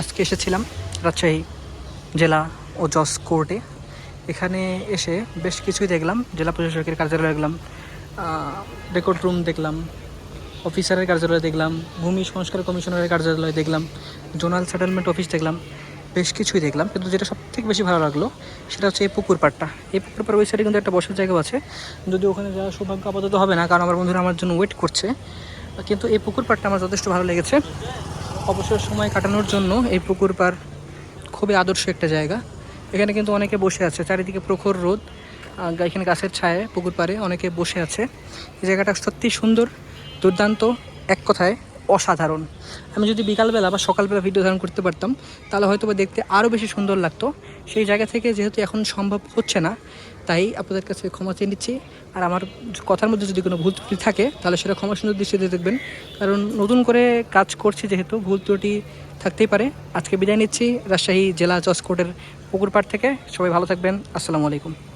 আজকে এসেছিলাম রাজশাহী জেলা ও জজ কোর্টে। এখানে এসে বেশ কিছুই দেখলাম। জেলা প্রশাসকের কার্যালয় দেখলাম রেকর্ড রুম দেখলাম অফিসারের কার্যালয় দেখলাম, ভূমি সংস্কার কমিশনারের কার্যালয় দেখলাম, জোনাল সেটেলমেন্ট অফিস দেখলাম, বেশ কিছুই দেখলাম। কিন্তু যেটা সব থেকে বেশি ভালো লাগল সেটা হচ্ছে এই পুকুর পাড়টা। এই পুকুর পাড় ওই সাইডে কিন্তু একটা বসার জায়গা আছে। যদি ওখানে যাওয়ার সৌভাগ্য আপাতত হবে না, কারণ আমার বন্ধুরা আমার জন্য ওয়েট করছে। কিন্তু এই পুকুর পাড়টা আমার যথেষ্ট ভালো লেগেছে। অবসর সময় কাটানোর জন্য এই পুকুর পার খুবই আদর্শ একটা জায়গা। এখানে কিন্তু অনেকে বসে আছে। চারিদিকে প্রখর রোদ এখানে গাছের ছায়ায় পুকুর পাড়ে অনেকে বসে আছে। এই জায়গাটা সত্যি সুন্দর, দুর্দান্ত, এক কথায় অসাধারণ। আমি যদি বিকালবেলা বা সকালবেলা ভিডিও ধারণ করতে পারতাম, তাহলে হয়তো বা দেখতে আরও বেশি সুন্দর লাগতো। সেই জায়গা থেকে যেহেতু এখন সম্ভব হচ্ছে না, তাই আপনাদের কাছে ক্ষমা চেয়ে নিচ্ছি। আর আমার কথার মধ্যে যদি কোনো ভুল ত্রুটি থাকে, তাহলে সেটা ক্ষমা সুন্দর দৃষ্টিতে দেখবেন। কারণ নতুন করে কাজ করছি যেহেতু, ভুল ত্রুটি থাকতেই পারে। আজকে বিদায় নিচ্ছি রাজশাহী জেলা জজ কোর্টের পুকুরপাড় থেকে। সবাই ভালো থাকবেন। আসসালামু আলাইকুম।